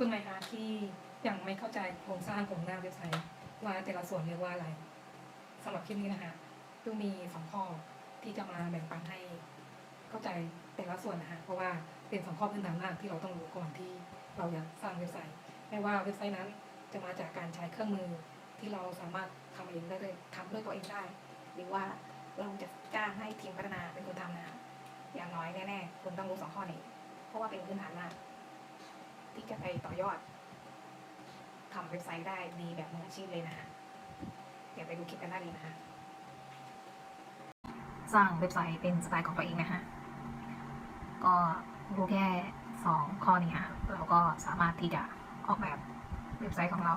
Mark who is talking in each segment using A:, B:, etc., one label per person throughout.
A: คุณไหมคะที่ยังไม่เข้าใจโครงสร้างของหน้าเว็บไซต์ว่าแต่ละส่วนเรียกว่าอะไรสำหรับคลิปนี้นะคะคือมีสองข้อที่จะมาแบ่งปันให้เข้าใจแต่ละส่วนนะคะเพราะว่าเป็นสองข้อพื้นฐานมากที่เราต้องรู้ก่อนที่เราอยากสร้างเว็บไซต์ไม่ว่าเว็บไซต์นั้นจะมาจากการใช้เครื่องมือที่เราสามารถทำเองได้เลยทำด้วยตัวเองได้ หรือว่าเราจะจ้างให้ทีมพัฒนาเป็นคนทำนะคะอย่างน้อยแน่ๆคุณต้องรู้สองข้อนี้ เพราะว่าเป็นพื้นฐานมาก ไปต่อยอดทำเว็บไซต์ได้ดีแบบมืออาชีพเลยนะคะเดี๋ยวไปดูคลิปกันได้เลยนะคะ สร้างเว็บไซต์เป็นสไตล์ของตัวเองนะฮะก็รู้แค่สองข้อนี้ฮะเราก็สามารถที่จะออกแบบเว็บไซต์ของเรา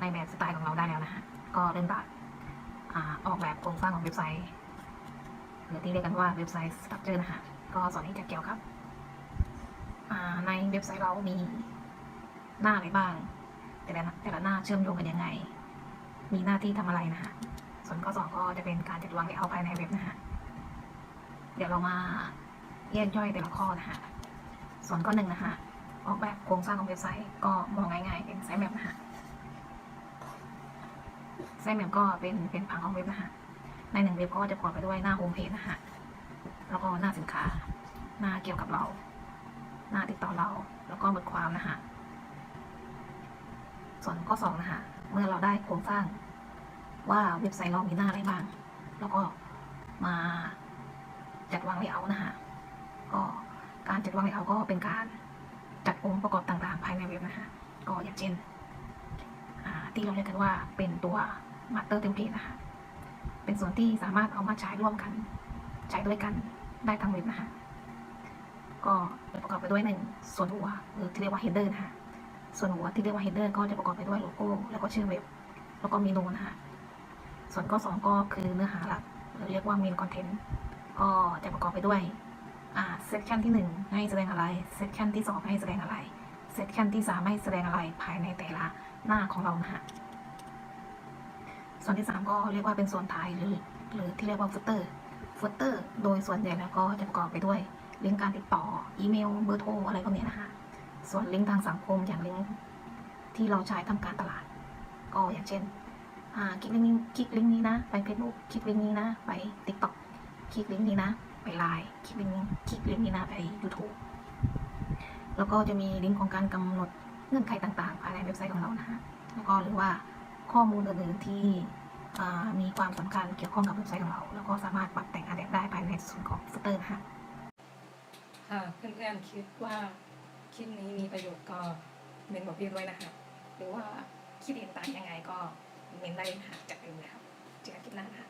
A: ในแบบสไตล์ของเราได้แล้วนะฮะก็เริ่มจากอออกแบบโครงสร้างของเว็บไซต์หรือที่เรียกกันว่าเว็บไซต์สตรัคเจอร์นะฮะก็สอนที่จะเกี่ยวกับในเว็บไซต์เรามี หน้าอะไรบ้าง แต่ละแต่ละหน้าเชื่อมโยงกันยังไง มีหน้าที่ทำอะไรนะฮะส่วนข้อสองก็จะเป็นการจัดวางเลเยอร์ภายในเว็บนะฮะเดี๋ยวเรามาแยกย่อยแต่ละข้อนะฮะส่วนข้อหนึ่งนะฮะออกแบบโครงสร้างของเว็บไซต์ก็มองง่ายๆ เป็นไซต์แมปนะฮะไซต์แมปก็เป็นเป็นผังของเว็บนะฮะในหนึ่งเว็บก็จะประกอบไปด้วยหน้าโฮมเพจนะฮะแล้วก็หน้าสินค้า หน้าเกี่ยวกับเรา หน้าติดต่อเรา แล้วก็บทความนะฮะ ส่วนข้อสองนะฮะเมื่อเราได้โครงสร้างว่าเว็บไซต์เรามีหน้าอะไรบ้าง แล้วก็มาจัดวางเลเยอร์นะฮะก็การจัดวางเลเยอร์ก็เป็นการจัดองค์ประกอบต่างๆ ภายในเว็บนะฮะก็อย่างเช่นที่เราเรียกกันว่าเป็นตัว master template นะคะเป็นส่วนที่สามารถเอามาใช้ร่วมกัน ใช้ด้วยกันได้ทั้งเว็บนะฮะก็ประกอบไปด้วยหนึ่งส่วนหัวหรือที่เรียกว่า header นะฮะ ส่วนหัวที่เรียกว่า header ก็จะประกอบไปด้วยโลโก้ แล้วก็ชื่อเว็บ แล้วก็เมนูนะฮะส่วนข้อสองก็คือเนื้อหาหลักหรือเรียกว่า main content ก็จะประกอบไปด้วยอ่า section ที่หนึ่งให้แสดงอะไร section ที่สองให้แสดงอะไร section ที่สามให้แสดงอะไรภายในแต่ละหน้าของเรานะฮะส่วนที่สามก็เรียกว่าเป็นส่วนท้ายหรือหรือที่เรียกว่า footer footer โดยส่วนใหญ่แล้วก็จะประกอบไปด้วยลิงก์การติดต่อ อีเมลเบอร์โทรอะไรพวกเนี้ยนะฮะ ส่วนลิงก์ทางสังคมอย่างลิงก์ที่เราใช้ทำการตลาด ก็อย่างเช่นคลิกลิงก์นี้คลิกลิงก์นี้นะ ไป Facebook คลิกลิงก์นี้นะ ไป TikTok คลิกลิงก์นี้นะ ไปไลน์คลิกลิงก์นี้คลิกลิงก์นี้นะ ไป YouTube แล้วก็จะมีลิงก์ของการกำหนดเงื่อนไขต่างๆภายในเว็บไซต์ของเรานะฮะแล้วก็หรือว่าข้อมูลอื่นๆที่มีความสำคัญเกี่ยวข้องกับเว็บไซต์ของเรา แล้วก็สามารถปรับแต่งอัปเดตได้ภายในส่วนของฟุตเตอร์นะฮะค่ะเพื่อนๆคิดว่า ลิปนี้มีประโยชน์ก็เมนบอกพี่ด้วยนะคะหรือว่าคิดเห็นต่างยังไงก็เมนได้หาจากเดิเลยครับเจอกันคลิปหน้าค่ะ